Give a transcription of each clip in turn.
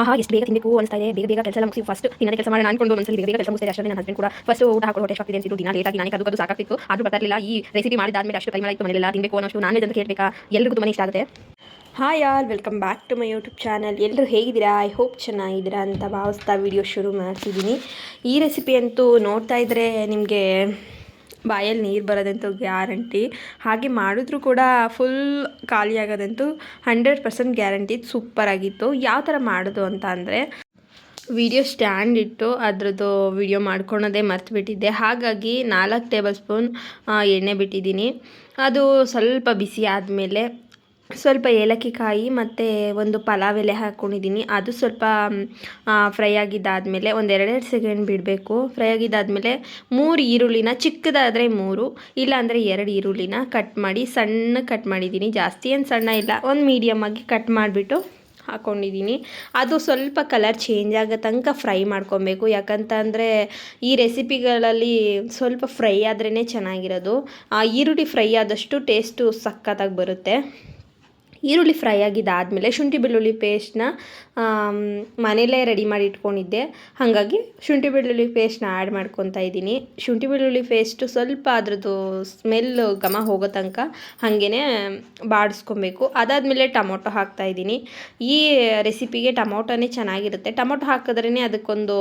ಆಹಾ, ಎಷ್ಟು ಬೇಗ ತಿನ್ನಬೇಕು ಅನಿಸ್ತಾ ಇದೆ. ಬೇಗ ಬೇಗ ಕೆಲಸ ಮುಗಿಸಿ. ಫಸ್ಟ್ ದಿನದ ಕೆಲಸ ಮಾಡೋಣ ಅನ್ಕೊಂಡು ಒಂದ್ಸಲಿ ಬೇಗ ಬೇಗ ಕೆಲಸ ಮುಗಿಸಿದೆ ಅಷ್ಟೇ ನನ್ನ ಹಸ್ಬೆಂಡ್ ಕೂಡ ಫಸ್ಟ್ ಊಟ ಹಾಕೊಂಡು ಹೊಟ್ಟೆ ಆಗ್ತಿದೆ ಅಂತಿದ್ದು ದಿನ ಲೇಟಾಗಿ ನನಗೆ ಅದು ಸಾಕಾಗ್ತಿತ್ತು. ಆದ್ರೂ ಬರ್ತಾ ಇರಲಿಲ್ಲ. ಈ ರೆಸಿಪಿ ಮಾಡಿದಾದ್ಮೇಲೆ ಅಷ್ಟು ಟೈಮ್ ಆಯಿತು ಮನೆಯಲ್ಲ ತಿನ್ನಬೇಕು ಅನ್ನೋಷ್ಟು ನಾನೇ ಅಂತ ಕೇಳಬೇಕಾ? ಎಲ್ರಿಗೂ ತುಂಬಾ ಇಷ್ಟ ಆಗುತ್ತೆ. Hi all welcome back to my YouTube channel ಎಲ್ಲರೂ ಹೇಗಿದ್ದೀರಾ? ಐ ಹೋಪ್ ಚೆನ್ನಾಗಿದ್ದೀರಾ ಅಂತ ಭಾವಿಸ್ತಾ ವಿಡಿಯೋ ಶುರು ಮಾಡ್ತಿದ್ದೀನಿ. ಈ ರೆಸಿಪಿ ಅಂತೂ ನೋಡ್ತಾ ಇದ್ದರೆ ನಿಮಗೆ ಬಾಯಲ್ಲಿ ನೀರು ಬರೋದಂತೂ ಗ್ಯಾರಂಟಿ. ಹಾಗೆ ಮಾಡಿದ್ರು ಕೂಡ ಫುಲ್ ಖಾಲಿ ಆಗೋದಂತೂ ಹಂಡ್ರೆಡ್ ಪರ್ಸೆಂಟ್ ಗ್ಯಾರಂಟಿ ಸೂಪರ್ ಆಗಿತ್ತು. ಯಾವ ಥರ ಮಾಡೋದು ಅಂತ ಅಂದರೆ ವಿಡಿಯೋ ಸ್ಟ್ಯಾಂಡ್ ಇಟ್ಟು ಅದರದ್ದು ವಿಡಿಯೋ ಮರ್ತು ಬಿಟ್ಟಿದ್ದೆ ಹಾಗಾಗಿ ನಾಲ್ಕು ಟೇಬಲ್ ಸ್ಪೂನ್ ಎಣ್ಣೆ ಬಿಟ್ಟಿದ್ದೀನಿ. ಅದು ಸ್ವಲ್ಪ ಬಿಸಿ ಆದಮೇಲೆ ಸ್ವಲ್ಪ ಏಲಕ್ಕಿ ಕಾಯಿ ಮತ್ತು ಒಂದು ಪಲಾವ್ ಎಲೆ ಹಾಕ್ಕೊಂಡಿದ್ದೀನಿ ಅದು ಸ್ವಲ್ಪ ಫ್ರೈ ಆಗಿದ್ದಾದಮೇಲೆ ಒಂದು ಎರಡೆರಡು ಸೆಕೆಂಡ್ ಬಿಡಬೇಕು. ಫ್ರೈ ಆಗಿದ್ದಾದಮೇಲೆ ಮೂರು ಈರುಳ್ಳಿನ, ಚಿಕ್ಕದಾದರೆ ಮೂರು, ಇಲ್ಲಾಂದರೆ ಎರಡು ಈರುಳ್ಳಿನ ಕಟ್ ಮಾಡಿ, ಸಣ್ಣ ಕಟ್ ಮಾಡಿದ್ದೀನಿ. ಜಾಸ್ತಿ ಏನು ಸಣ್ಣ ಇಲ್ಲ, ಒಂದು ಮೀಡಿಯಮ್ ಆಗಿ ಕಟ್ ಮಾಡಿಬಿಟ್ಟು ಹಾಕ್ಕೊಂಡಿದ್ದೀನಿ ಅದು ಸ್ವಲ್ಪ ಕಲರ್ ಚೇಂಜ್ ಆಗೋ ತನಕ ಫ್ರೈ ಮಾಡ್ಕೊಬೇಕು. ಯಾಕಂತಂದರೆ ಈ ರೆಸಿಪಿಗಳಲ್ಲಿ ಸ್ವಲ್ಪ ಫ್ರೈ ಆದ್ರೇ ಚೆನ್ನಾಗಿರೋದು. ಈರುಳ್ಳಿ ಫ್ರೈ ಆದಷ್ಟು ಟೇಸ್ಟು ಸಖತ್ತಾಗಿ ಬರುತ್ತೆ. ಈರುಳ್ಳಿ ಫ್ರೈ ಆಗಿದ್ದಾದಮೇಲೆ ಶುಂಠಿ ಬೆಳ್ಳುಳ್ಳಿ ಪೇಸ್ಟ್ನ ಮನೇಲೇ ರೆಡಿ ಮಾಡಿ ಇಟ್ಕೊಂಡಿದ್ದೆ. ಹಾಗಾಗಿ ಶುಂಠಿ ಬೆಳ್ಳುಳ್ಳಿ ಪೇಸ್ಟ್ನ ಆ್ಯಡ್ ಮಾಡ್ಕೊತಾ ಇದ್ದೀನಿ. ಶುಂಠಿ ಬೆಳ್ಳುಳ್ಳಿ ಪೇಸ್ಟು ಸ್ವಲ್ಪ ಅದ್ರದ್ದು ಸ್ಮೆಲ್ ಘಮ ಹೋಗೋ ತನಕ ಹಾಗೇ ಬಾಡಿಸ್ಕೊಬೇಕು. ಅದಾದಮೇಲೆ ಟೊಮೊಟೊ ಹಾಕ್ತಾ ಇದ್ದೀನಿ. ಈ ರೆಸಿಪಿಗೆ ಟೊಮೊಟೊನೇ ಚೆನ್ನಾಗಿರುತ್ತೆ. ಟೊಮೊಟೊ ಹಾಕಿದ್ರೇ ಅದಕ್ಕೊಂದು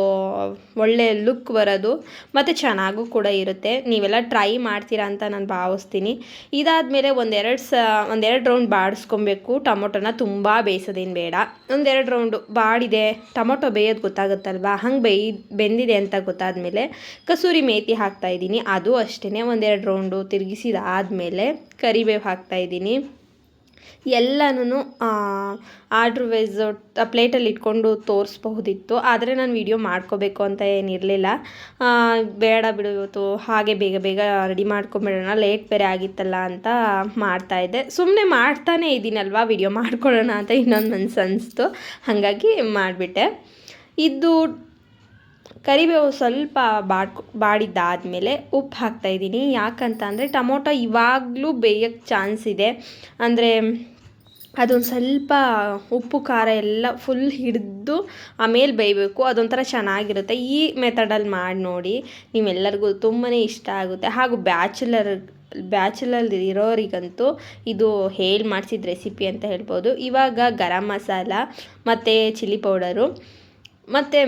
ಒಳ್ಳೆ ಲುಕ್ ಬರೋದು ಮತ್ತು ಚೆನ್ನಾಗೂ ಕೂಡ ಇರುತ್ತೆ. ನೀವೆಲ್ಲ ಟ್ರೈ ಮಾಡ್ತೀರಾ ಅಂತ ನಾನು ಭಾವಿಸ್ತೀನಿ. ಇದಾದಮೇಲೆ ಒಂದೆರಡು ಸ, ಒಂದೆರಡು ರೌಂಡ್ ಬಾಡಿಸ್ಕೊಬೇಕು ಟೊಮೊಟೊನ ತುಂಬ ಬೇಯಿಸೋದೇನು ಬೇಡ. ಒಂದೆರಡು ರೌಂಡು ಬಾಡಿದೆ. ಟೊಮೊಟೊ ಬೇಯೋದು ಗೊತ್ತಾಗುತ್ತಲ್ವಾ? ಹಂಗೆ ಬೇಯ್, ಬೆಂದಿದೆ ಅಂತ ಗೊತ್ತಾದಮೇಲೆ ಕಸೂರಿ ಮೇತಿ ಹಾಕ್ತಾ ಇದ್ದೀನಿ. ಅದು ಅಷ್ಟೇ ಒಂದೆರಡು ರೌಂಡು ತಿರುಗಿಸಿದಾದಮೇಲೆ ಕರಿಬೇವು ಹಾಕ್ತಾ ಇದ್ದೀನಿ. ಎಲ್ಲನೂ ಆರ್ಡ್ರ್ ವೈಸ್ ಪ್ಲೇಟಲ್ಲಿ ಇಟ್ಕೊಂಡು ತೋರಿಸ್ಬಹುದಿತ್ತು. ಆದರೆ ನಾನು ವಿಡಿಯೋ ಮಾಡ್ಕೋಬೇಕು ಅಂತ ಏನಿರಲಿಲ್ಲ ಬೇಡ ಬಿಡು ಇವತ್ತು, ಹಾಗೆ ಬೇಗ ಬೇಗ ರೆಡಿ ಮಾಡ್ಕೊಂಬಿಡೋಣ ಲೇಟ್ ಬೇರೆ ಆಗಿತ್ತಲ್ಲ ಅಂತ ಮಾಡ್ತಾಯಿದ್ದೆ ಸುಮ್ಮನೆ ಮಾಡ್ತಾನೇ ಇದ್ದೀನಲ್ವಾ ವಿಡಿಯೋ ಮಾಡ್ಕೊಳ್ಳೋಣ ಅಂತ ಇನ್ನೊಂದು ಮನಸ್ಸು ಅನಿಸ್ತು. ಹಾಗಾಗಿ ಮಾಡಿಬಿಟ್ಟೆ. ಇದು ಕರಿಬೇವು ಸ್ವಲ್ಪ ಬಾಡ್ಕೊ, ಬಾಡಿದ್ದಾದಮೇಲೆ ಉಪ್ಪು ಹಾಕ್ತಾಯಿದ್ದೀನಿ ಯಾಕಂತ ಅಂದರೆ ಟೊಮೊಟೊ ಇವಾಗಲೂ ಬೇಯೋಕ್ಕೆ ಚಾನ್ಸ್ ಇದೆ. ಅಂದರೆ ಅದೊಂದು ಸ್ವಲ್ಪ ಉಪ್ಪು, ಖಾರ ಎಲ್ಲ ಫುಲ್ ಹಿಡಿದು ಆಮೇಲೆ ಬೇಯಬೇಕು. ಅದೊಂಥರ ಚೆನ್ನಾಗಿರುತ್ತೆ. ಈ ಮೆಥಡಲ್ಲಿ ಮಾಡಿ ನೋಡಿ ನೀವೆಲ್ಲರಿಗೂ ತುಂಬಾ ಇಷ್ಟ ಆಗುತ್ತೆ. ಹಾಗೂ ಬ್ಯಾಚುಲರ್ ಬ್ಯಾಚುಲರ್ ಇರೋರಿಗಂತೂ ಇದು ಹೇಳಿ ಮಾಡಿಸಿದ ರೆಸಿಪಿ ಅಂತ ಹೇಳ್ಬೋದು. ಇವಾಗ ಗರಂ ಮಸಾಲ, ಮತ್ತು ಚಿಲ್ಲಿ ಪೌಡರು, ಮತ್ತು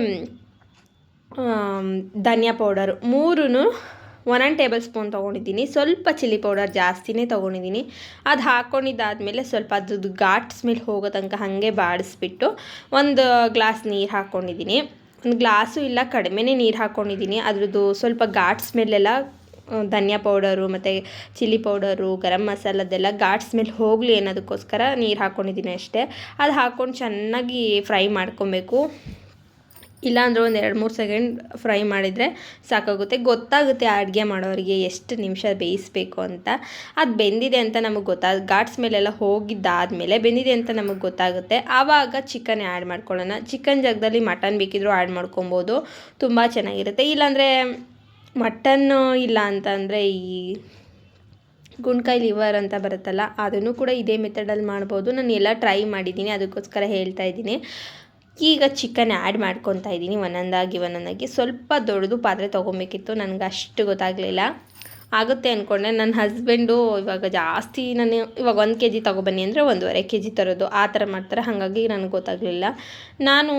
ಧನಿಯಾ ಪೌಡರು. ಮೂರೂ ಒನ್ ಆ್ಯಂಡ್ ಟೇಬಲ್ ಸ್ಪೂನ್ ತೊಗೊಂಡಿದ್ದೀನಿ. ಸ್ವಲ್ಪ ಚಿಲ್ಲಿ ಪೌಡರ್ ಜಾಸ್ತಿನೇ ತೊಗೊಂಡಿದ್ದೀನಿ. ಅದು ಹಾಕ್ಕೊಂಡಿದ್ದಾದಮೇಲೆ ಸ್ವಲ್ಪ ಅದ್ರದ್ದು ಘಾಟ್ ಸ್ಮೆಲ್ ಹೋಗೋ ತನಕ ಹಾಗೆ ಬಾಡಿಸ್ಬಿಟ್ಟು ಒಂದು ಗ್ಲಾಸ್ ನೀರು ಹಾಕ್ಕೊಂಡಿದ್ದೀನಿ ಒಂದು ಗ್ಲಾಸು ಇಲ್ಲ, ಕಡಿಮೆನೇ ನೀರು ಹಾಕ್ಕೊಂಡಿದ್ದೀನಿ ಅದ್ರದ್ದು ಸ್ವಲ್ಪ ಘಾಟ್ ಸ್ಮೆಲ್ಲೆಲ್ಲ ಧನಿಯಾ ಪೌಡರು ಮತ್ತು ಚಿಲ್ಲಿ ಪೌಡರು ಗರಂ ಮಸಾಲದ್ದೆಲ್ಲ ಘಾಟ್ ಸ್ಮೆಲ್ ಹೋಗಲಿ ಅನ್ನೋದಕ್ಕೋಸ್ಕರ ನೀರು ಹಾಕ್ಕೊಂಡಿದ್ದೀನಿ ಅಷ್ಟೇ. ಅದು ಹಾಕ್ಕೊಂಡು ಚೆನ್ನಾಗಿ ಫ್ರೈ ಮಾಡ್ಕೊಬೇಕು. ಇಲ್ಲಾಂದ್ರೆ ಒಂದು ಎರಡು ಮೂರು ಸೆಕೆಂಡ್ ಫ್ರೈ ಮಾಡಿದರೆ ಸಾಕಾಗುತ್ತೆ. ಗೊತ್ತಾಗುತ್ತೆ ಅಡುಗೆ ಮಾಡೋರಿಗೆ ಎಷ್ಟು ನಿಮಿಷ ಬೇಯಿಸಬೇಕು ಅಂತ. ಅದು ಬೆಂದಿದೆ ಅಂತ ನಮಗೆ ಗೊತ್ತಾಗ ಘಾಟ್ ಮೇಲೆಲ್ಲ ಹೋಗಿದ್ದಾದಮೇಲೆ ಬೆಂದಿದೆ ಅಂತ ನಮಗೆ ಗೊತ್ತಾಗುತ್ತೆ. ಆವಾಗ ಚಿಕನ್ ಆ್ಯಡ್ ಮಾಡ್ಕೊಳ್ಳೋಣ. ಚಿಕನ್ ಜಾಗದಲ್ಲಿ ಮಟನ್ ಬೇಕಿದ್ರೂ ಆ್ಯಡ್ ಮಾಡ್ಕೊಬೋದು. ತುಂಬ ಚೆನ್ನಾಗಿರುತ್ತೆ. ಇಲ್ಲಾಂದರೆ ಮಟನ್ನು ಇಲ್ಲ ಅಂತಂದರೆ ಈ ಗುಂಡ್ಕಾಯಿ ಲಿವರ್ ಅಂತ ಬರುತ್ತಲ್ಲ, ಅದನ್ನು ಕೂಡ ಇದೇ ಮೆಥಡಲ್ಲಿ ಮಾಡ್ಬೋದು. ನಾನು ಎಲ್ಲ ಟ್ರೈ ಮಾಡಿದ್ದೀನಿ. ಅದಕ್ಕೋಸ್ಕರ ಹೇಳ್ತಾ ಇದ್ದೀನಿ. ಈಗ ಚಿಕನ್ ಆ್ಯಡ್ ಮಾಡ್ಕೊತಾ ಇದ್ದೀನಿ, ಒಂದೊಂದಾಗಿ ಒಂದೊಂದಾಗಿ. ಸ್ವಲ್ಪ ದೊಡ್ಡದು ಪಾತ್ರೆ ತೊಗೊಬೇಕಿತ್ತು, ನನಗೆ ಅಷ್ಟು ಗೊತ್ತಾಗಲಿಲ್ಲ. ಆಗುತ್ತೆ ಅಂದ್ಕೊಂಡೆ ನನ್ನ ಹಸ್ಬೆಂಡು ಇವಾಗ ಜಾಸ್ತಿ ನಾನು ಇವಾಗ ಒಂದು ಕೆ ಜಿ ತೊಗೊಬನ್ನಿ ಅಂದರೆ ಒಂದೂವರೆ ಕೆ ಜಿ ತರೋದು. ಆ ಥರ ಮಾಡ್ತಾರೆ. ಹಾಗಾಗಿ ನನಗೆ ಗೊತ್ತಾಗಲಿಲ್ಲ. ನಾನು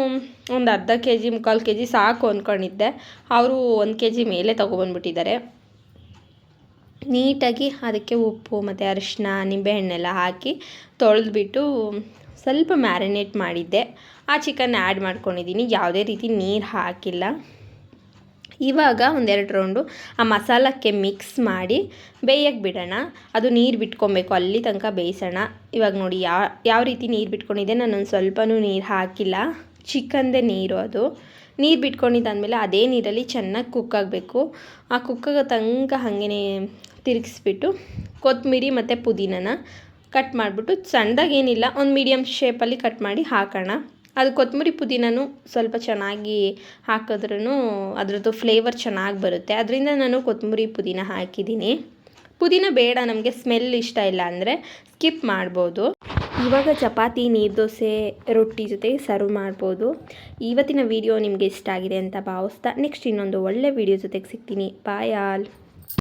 ಒಂದು ಅರ್ಧ ಕೆ ಜಿ ಮುಕ್ಕಾಲು ಕೆ ಜಿ ಸಾಕು ಅಂದ್ಕೊಂಡಿದ್ದೆ ಅವರು ಒಂದು ಕೆ ಜಿ ಮೇಲೆ ತೊಗೊಬಂದ್ಬಿಟ್ಟಿದ್ದಾರೆ. ನೀಟಾಗಿ ಅದಕ್ಕೆ ಉಪ್ಪು ಮತ್ತು ಅರಿಶಿನ ನಿಂಬೆಹಣ್ಣೆಲ್ಲ ಹಾಕಿ ತೊಳೆದ್ಬಿಟ್ಟು ಸ್ವಲ್ಪ ಮ್ಯಾರಿನೇಟ್ ಮಾಡಿದ್ದೆ. ಆ ಚಿಕನ್ ಆ್ಯಡ್ ಮಾಡ್ಕೊಂಡಿದ್ದೀನಿ ಯಾವುದೇ ರೀತಿ ನೀರು ಹಾಕಿಲ್ಲ. ಇವಾಗ ಒಂದೆರಡು ರೌಂಡು ಆ ಮಸಾಲಕ್ಕೆ ಮಿಕ್ಸ್ ಮಾಡಿ ಬೇಯಕ್ಕೆ ಬಿಡೋಣ. ಅದು ನೀರು ಬಿಟ್ಕೊಬೇಕು. ಅಲ್ಲಿ ತನಕ ಬೇಯಿಸೋಣ. ಇವಾಗ ನೋಡಿ ಯಾವ ಯಾವ ರೀತಿ ನೀರು ಬಿಟ್ಕೊಂಡಿದ್ದೆ. ನಾನೊಂದು ಸ್ವಲ್ಪನೂ ನೀರು ಹಾಕಿಲ್ಲ. ಚಿಕನ್ದೇ ನೀರು ಅದು. ನೀರು ಬಿಟ್ಕೊಂಡಿದ್ದಾದಮೇಲೆ ಅದೇ ನೀರಲ್ಲಿ ಚೆನ್ನಾಗಿ ಕುಕ್ ಆಗಬೇಕು. ಆ ಕುಕ್ಕಾಗ ತನಕ ಹಾಗೇ ತಿರುಗಿಸ್ಬಿಟ್ಟು ಕೊತ್ತಂಬರಿ ಮತ್ತು ಪುದೀನನ ಕಟ್ ಮಾಡಿಬಿಟ್ಟು ಸಣ್ಣದಾಗೇನಿಲ್ಲ ಒಂದು ಮೀಡಿಯಮ್ ಶೇಪಲ್ಲಿ ಕಟ್ ಮಾಡಿ ಹಾಕೋಣ. ಅದು ಕೊತ್ತಂಬರಿ ಪುದೀನೂ ಸ್ವಲ್ಪ ಚೆನ್ನಾಗಿ ಹಾಕಿದ್ರೂ ಅದರದ್ದು ಫ್ಲೇವರ್ ಚೆನ್ನಾಗಿ ಬರುತ್ತೆ. ಅದರಿಂದ ನಾನು ಕೊತ್ತಂಬರಿ ಪುದೀನ ಹಾಕಿದ್ದೀನಿ. ಪುದೀನ ಬೇಡ, ನಮಗೆ ಸ್ಮೆಲ್ ಇಷ್ಟ ಇಲ್ಲ ಅಂದರೆ ಸ್ಕಿಪ್ ಮಾಡ್ಬೋದು. ಇವಾಗ ಚಪಾತಿ, ನೀರು ದೋಸೆ, ರೊಟ್ಟಿ ಜೊತೆ ಸರ್ವ್ ಮಾಡ್ಬೋದು. ಇವತ್ತಿನ ವಿಡಿಯೋ ನಿಮಗೆ ಇಷ್ಟ ಆಗಿದೆ ಅಂತ ಭಾವಿಸ್ತಾ ನೆಕ್ಸ್ಟ್ ಇನ್ನೊಂದು ಒಳ್ಳೆ ವಿಡಿಯೋ ಜೊತೆಗೆ ಸಿಗ್ತೀನಿ. ಬಾಯ್ ಆಲ್